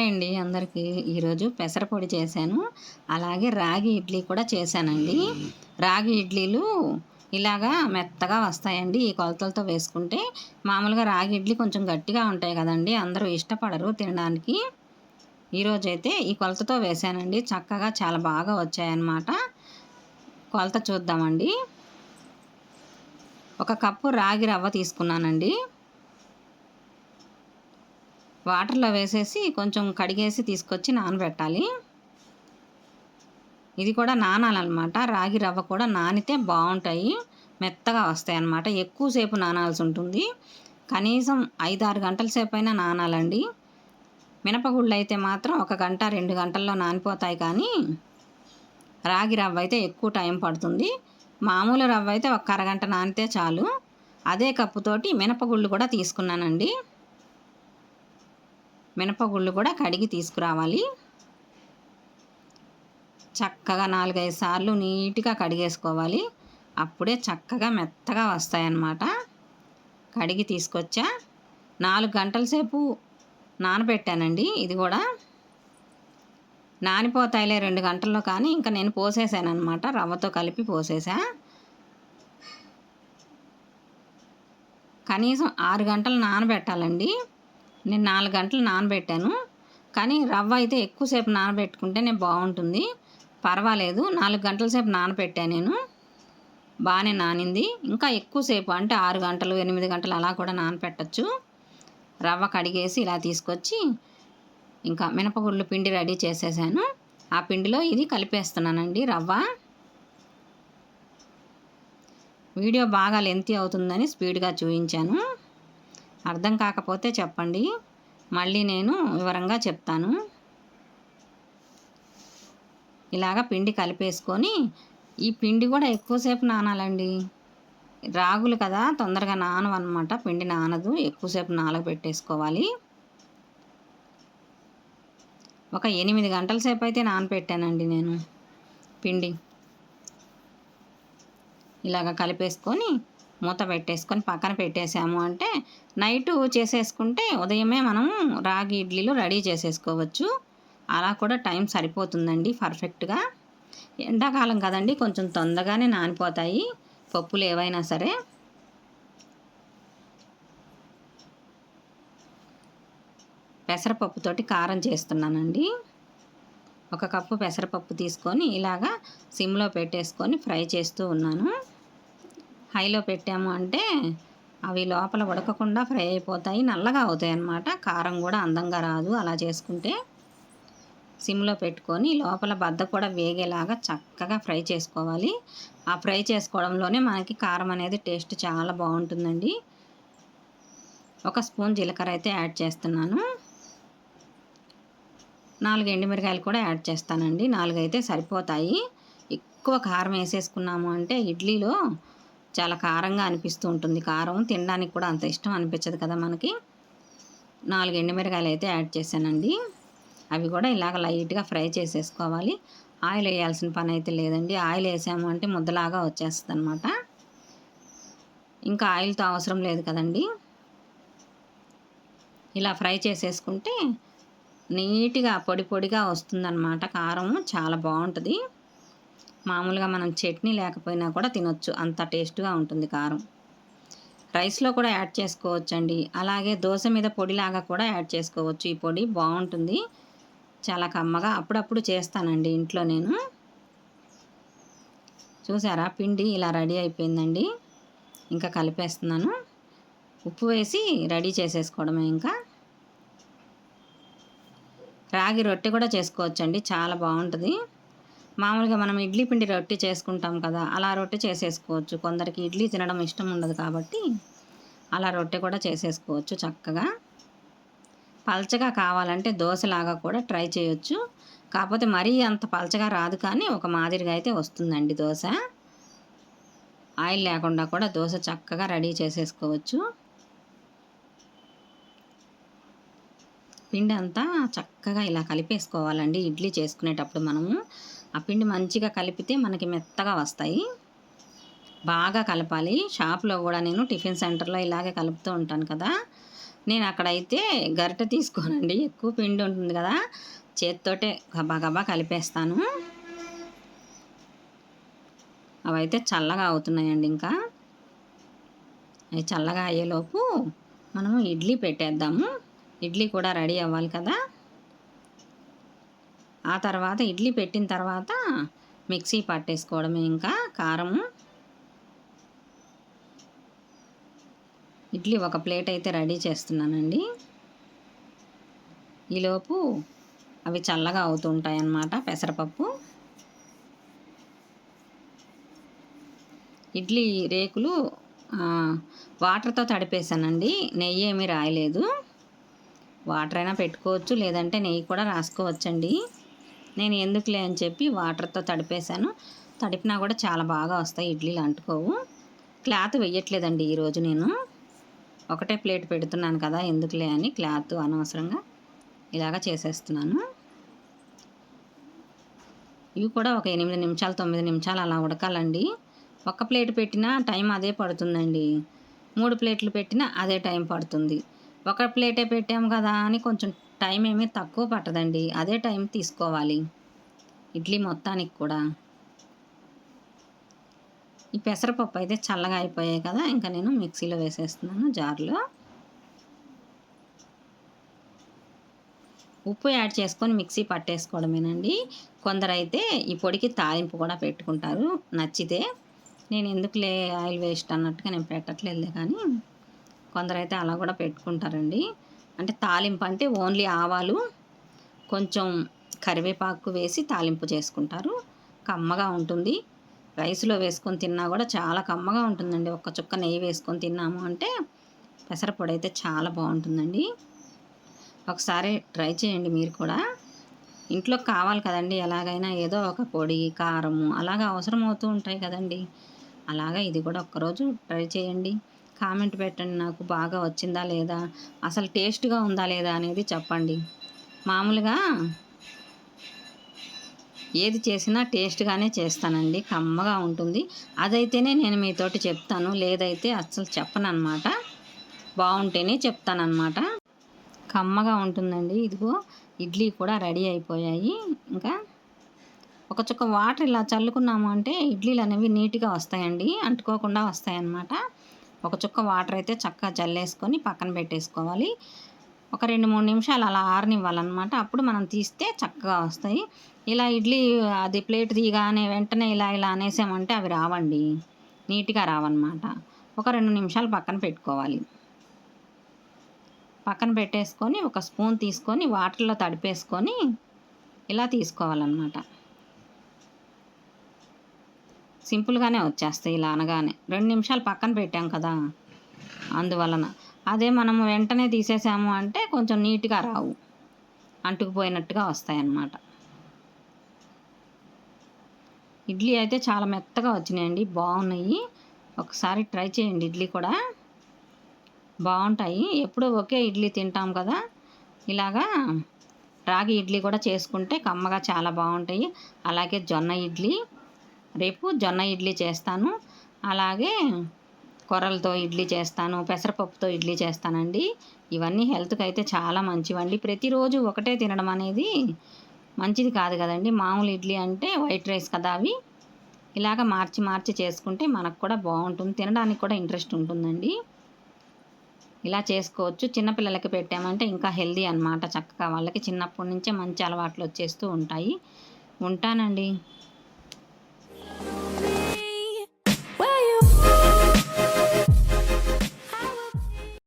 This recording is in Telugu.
హాయ్ అండి అందరికీ. ఈరోజు పెసరపొడి చేశాను. అలాగే రాగి ఇడ్లీ కూడా చేశానండి. రాగి ఇడ్లీలు ఇలాగా మెత్తగా వస్తాయండి. ఈ కొలతలతో వేసుకుంటే మామూలుగా రాగి ఇడ్లీ కొంచెం గట్టిగా ఉంటాయి కదండి. అందరూ ఇష్టపడరు తినడానికి. ఈరోజైతే ఈ కొలతతో వేసానండి చక్కగా చాలా బాగా వచ్చాయన్నమాట. కొలత చూద్దామండి. ఒక కప్పు రాగి రవ్వ తీసుకున్నానండి. వాటర్లో వేసేసి కొంచెం కడిగేసి తీసుకొచ్చి నానబెట్టాలి. ఇది కూడా నానాలన్నమాట. రాగి రవ్వ కూడా నానితే బాగుంటాయి. మెత్తగా వస్తాయి అన్నమాట ఎక్కువసేపు నానాల్సి ఉంటుంది. కనీసం ఐదు ఆరు గంటల సేపు అయినా నానాలండి. మినపగుళ్ళు అయితే మాత్రం ఒక గంట రెండు గంటల్లో నానిపోతాయి కానీ రాగి రవ్వ అయితే ఎక్కువ టైం పడుతుంది. మామూలు రవ్వ అయితే ఒక అరగంట నానితే చాలు. అదే కప్పుతోటి మినపగుళ్ళు కూడా తీసుకున్నానండి. మినపగుళ్ళు కూడా కడిగి తీసుకురావాలి. చక్కగా నాలుగైదు సార్లు నీట్గా కడిగేసుకోవాలి. అప్పుడే చక్కగా మెత్తగా వస్తాయన్నమాట. కడిగి తీసుకొచ్చా. నాలుగు గంటల సేపు నానబెట్టానండి ఇది కూడా. నానిపోతాయిలే రెండు గంటల్లో కానీ ఇంకా నేను పోసేసాను అనమాట రవ్వతో కలిపి పోసేసా. కనీసం ఆరు గంటలు నానబెట్టాలండి. నేను నాలుగు గంటలు నానబెట్టాను. కానీ రవ్వ అయితే ఎక్కువసేపు నానబెట్టుకుంటేనే బాగుంటుంది. పర్వాలేదు నాలుగు గంటల సేపు నానబెట్టాను నేను. బాగానే నానింది. ఇంకా ఎక్కువసేపు అంటే ఆరు గంటలు ఎనిమిది గంటలు అలా కూడా నానపెట్టచ్చు రవ్వ కడిగేసి ఇలా తీసుకొచ్చి ఇంకా మినపగుళ్ళు పిండి రెడీ చేసేసాను. ఆ పిండిలో ఇది కలిపేస్తున్నానండి రవ్వ. వీడియో బాగా లెంతీ అవుతుందని స్పీడ్గా చూపించాను అర్థం కాకపోతే చెప్పండి. మళ్ళీ నేను వివరంగా చెప్తాను. ఇలాగ పిండి కలిపేసుకొని ఈ పిండి కూడా ఎక్కువసేపు నానాలండి. రాగులు కదా తొందరగా నానవన్నమాట. పిండి నానదు ఎక్కువసేపు నానబెట్టేసుకోవాలి. ఒక ఎనిమిది గంటల సేపు అయితే నానపెట్టానండి నేను పిండి. ఇలాగ కలిపేసుకొని మూత పెట్టేసుకొని పక్కన పెట్టేసాము అంటే నైటు చేసేసుకుంటే ఉదయమే మనం రాగి ఇడ్లీలు రెడీ చేసేసుకోవచ్చు. అలా కూడా టైం సరిపోతుందండి పర్ఫెక్ట్గా. ఎండాకాలం కదండి కొంచెం తొందరగానే నానిపోతాయి పప్పులు ఏవైనా సరే. పెసరపప్పుతోటి కారం చేస్తున్నానండి. ఒక కప్పు పెసరపప్పు తీసుకొని ఇలాగా సిమ్లో పెట్టేసుకొని ఫ్రై చేస్తూ ఉన్నాను. హైలో పెట్టాము అంటే అవి లోపల ఉడకకుండా ఫ్రై అయిపోతాయి నల్లగా అవుతాయి అన్నమాట. కారం కూడా అందంగా రాదు అలా చేసుకుంటే. సిమ్లో పెట్టుకొని లోపల బద్ద కూడా వేగేలాగా చక్కగా ఫ్రై చేసుకోవాలి. ఆ ఫ్రై చేసుకోవడంలోనే మనకి కారం అనేది టేస్ట్ చాలా బాగుంటుందండి. ఒక స్పూన్ జీలకర్ర అయితే యాడ్ చేస్తున్నాను. నాలుగు ఎండుమిరకాయలు కూడా యాడ్ చేస్తానండి. నాలుగు అయితే సరిపోతాయి. ఎక్కువ కారం వేసేసుకున్నాము అంటే ఇడ్లీలో చాలా కారంగా అనిపిస్తూ ఉంటుంది. కారం తినడానికి కూడా అంత ఇష్టం అనిపించదు కదా మనకి. నాలుగు ఎండుమిరకాయలు అయితే యాడ్ చేశానండి. అవి కూడా ఇలాగ లైట్గా ఫ్రై చేసేసుకోవాలి. ఆయిల్ వేయాల్సిన పని అయితే లేదండి. ఆయిల్ వేసాము అంటే ముద్దలాగా వచ్చేస్తుంది అనమాట ఇంకా ఆయిల్తో అవసరం లేదు కదండి. ఇలా ఫ్రై చేసేసుకుంటే నీట్గా పొడి పొడిగా వస్తుందన్నమాట. కారం చాలా బాగుంటుంది. మామూలుగా మనం చట్నీ లేకపోయినా కూడా తినొచ్చు. అంత టేస్ట్గా ఉంటుంది కారం. రైస్లో కూడా యాడ్ చేసుకోవచ్చండి. అలాగే దోశ మీద పొడిలాగా కూడా యాడ్ చేసుకోవచ్చు. ఈ పొడి బాగుంటుంది. చాలా కమ్మగా అప్పుడప్పుడు చేస్తానండి ఇంట్లో నేను. చూసారా? పిండి ఇలా రెడీ అయిపోయిందండి. ఇంకా కలిపేస్తున్నాను. ఉప్పు వేసి రెడీ చేసేసుకోవడమే ఇంకా. రాగి రొట్టె కూడా చేసుకోవచ్చండి. చాలా బాగుంటుంది. మామూలుగా మనం ఇడ్లీ పిండి రొట్టె చేసుకుంటాం కదా అలా రొట్టె చేసేసుకోవచ్చు. కొందరికి ఇడ్లీ తినడం ఇష్టం ఉండదు కాబట్టి అలా రొట్టె కూడా చేసేసుకోవచ్చు చక్కగా. పల్చగా కావాలంటే దోశలాగా కూడా ట్రై చేయొచ్చు. కాకపోతే మరీ అంత పల్చగా రాదు కానీ ఒక మాదిరిగా అయితే వస్తుందండి దోశ. ఆయిల్ లేకుండా కూడా దోశ చక్కగా రెడీ చేసేసుకోవచ్చు. పిండి అంతా చక్కగా ఇలా కలిపేసుకోవాలండి ఇడ్లీ చేసుకునేటప్పుడు మనము. ఆ పిండి మంచిగా కలిపితే మనకి మెత్తగా వస్తాయి. బాగా కలపాలి. షాప్లో కూడా నేను టిఫిన్ సెంటర్లో ఇలాగే కలుపుతూ ఉంటాను కదా. నేను అక్కడైతే గరిట తీసుకోనండి. ఎక్కువ పిండి ఉంటుంది కదా. చేత్తోటే గబా గబా కలిపేస్తాను. అవైతే చల్లగా అవుతున్నాయండి ఇంకా. అవి చల్లగా అయ్యేలోపు మనము ఇడ్లీ పెట్టేద్దాము. ఇడ్లీ కూడా రెడీ అవ్వాలి కదా. ఆ తర్వాత ఇడ్లీ పెట్టిన తర్వాత మిక్సీ పట్టేసుకోవడమే ఇంకా కారము. ఇడ్లీ ఒక ప్లేట్ అయితే రెడీ చేస్తున్నానండి. ఈలోపు అవి చల్లగా అవుతుంటాయి అన్నమాట పెసరపప్పు. ఇడ్లీ రేకులు వాటర్తో తడిపేశానండి. నెయ్యి ఏమీ రాయలేదు. వాటర్ అయినా పెట్టుకోవచ్చు లేదంటే నెయ్యి కూడా రాసుకోవచ్చండి. నేను ఎందుకులే అని చెప్పి వాటర్తో తడిపేశాను. తడిపినా కూడా చాలా బాగా వస్తాయి ఇడ్లీలు అంటుకోవు క్లాత్ వెయ్యట్లేదండి ఈరోజు నేను. ఒకటే ప్లేట్ పెడుతున్నాను కదా ఎందుకులే అని క్లాత్ అనవసరంగా ఇలాగ చేసేస్తున్నాను. ఇవి కూడా ఒక ఎనిమిది నిమిషాలు తొమ్మిది నిమిషాలు అలా ఉడకాలండి. ఒక ప్లేట్ పెట్టినా టైం అదే పడుతుందండి. మూడు ప్లేట్లు పెట్టినా అదే టైం పడుతుంది. ఒక ప్లేటే పెట్టాము కదా అని కొంచెం టైం ఏమీ తక్కువ పట్టదండి. అదే టైం తీసుకోవాలి. ఇడ్లీ మొత్తానికి కూడా. ఈ పెసరపప్పు అయితే చల్లగా అయిపోయాయి కదా ఇంకా నేను మిక్సీలో వేసేస్తున్నాను జార్లో. ఉప్పు యాడ్ చేసుకొని మిక్సీ పట్టేసుకోవడమేనండి. కొందరైతే ఈ పొడికి తాలింపు కూడా పెట్టుకుంటారు. నచ్చితే నేను ఎందుకులే ఆయిల్ వేస్ట్ అన్నట్టుగా నేను పెట్టట్లేదు కానీ కొందరైతే అలా కూడా పెట్టుకుంటారండి. అంటే తాలింపు అంటే ఓన్లీ ఆవాలు కొంచెం కరివేపాకు వేసి తాలింపు చేసుకుంటారు. కమ్మగా ఉంటుంది. రైస్లో వేసుకొని తిన్నా కూడా చాలా కమ్మగా ఉంటుందండి. ఒక్క చుక్క నెయ్యి వేసుకొని తిన్నాము అంటే పెసరపొడి అయితే చాలా బాగుంటుందండి. ఒకసారి ట్రై చేయండి మీరు కూడా. ఇంట్లో కావాలి కదండి. ఎలాగైనా ఏదో ఒక పొడి కారము అలాగా అవసరం అవుతూ ఉంటాయి కదండి. అలాగా ఇది కూడా ఒక్కరోజు ట్రై చేయండి. కామెంట్ పెట్టండి నాకు బాగా వచ్చిందా లేదా అసలు టేస్ట్గా ఉందా లేదా అనేది చెప్పండి. మామూలుగా ఏది చేసినా టేస్ట్గానే చేస్తానండి కమ్మగా ఉంటుంది. అదైతేనే నేను మీతోటి చెప్తాను లేదైతే అస్సలు చెప్పనమాట బాగుంటేనే చెప్తానమాట కమ్మగా ఉంటుందండి ఇదిగో ఇడ్లీ కూడా రెడీ అయిపోయాయి. ఇంకా ఒక చుక్క వాటర్ ఇలా చల్లుకున్నాము అంటే ఇడ్లీలు అనేవి నీట్గా వస్తాయండి అంటుకోకుండా వస్తాయన్నమాట ఒక చుక్క వాటర్ అయితే చక్కగా చల్లేసుకొని పక్కన పెట్టేసుకోవాలి. ఒక రెండు మూడు నిమిషాలు అలా ఆరనివ్వాలన్నమాట. అప్పుడు మనం తీస్తే చక్కగా వస్తాయి. ఇలా ఇడ్లీ అది ప్లేట్ తీయగానే వెంటనే ఇలా ఇలా అనేసామంటే అవి రావండి. నీట్గా రావన్నమాట. ఒక రెండు నిమిషాలు పక్కన పెట్టుకోవాలి. పక్కన పెట్టేసుకొని ఒక స్పూన్ తీసుకొని వాటర్లో తడిపేసుకొని ఇలా తీసుకోవాలన్నమాట. సింపుల్గానే వచ్చేస్తాయి ఇలా అనగానే. రెండు నిమిషాలు పక్కన పెట్టాం కదా! అందువలన. అదే మనము వెంటనే తీసేసాము అంటే కొంచెం నీట్గా రావు. అంటుకుపోయినట్టుగా వస్తాయి అన్నమాట ఇడ్లీ అయితే చాలా మెత్తగా వచ్చినాయండి. బాగున్నాయి. ఒకసారి ట్రై చేయండి ఇడ్లీ కూడా. బాగుంటాయి. ఎప్పుడూ ఒకే ఇడ్లీ తింటాం కదా! ఇలాగా రాగి ఇడ్లీ కూడా చేసుకుంటే కమ్మగా చాలా బాగుంటాయి. అలాగే జొన్న ఇడ్లీ. రేపు జొన్న ఇడ్లీ చేస్తాను. అలాగే కొర్రలతో ఇడ్లీ చేస్తాను పెసరపప్పుతో ఇడ్లీ చేస్తానండి. ఇవన్నీ హెల్త్కి అయితే చాలా మంచివండి. ప్రతిరోజు ఒకటే తినడం అనేది మంచిది కాదు కదండి. మామూలు ఇడ్లీ అంటే వైట్ రైస్ కదా అవి. ఇలాగ మార్చి మార్చి చేసుకుంటే మనకు కూడా బాగుంటుంది. తినడానికి కూడా ఇంట్రెస్ట్ ఉంటుందండి. ఇలా చేసుకోవచ్చు. చిన్నపిల్లలకి పెట్టామంటే ఇంకా హెల్దీ అనమాట చక్కగా వాళ్ళకి చిన్నప్పటి నుంచే మంచి అలవాట్లు వచ్చేస్తూ ఉంటాయి. ఉంటానండి.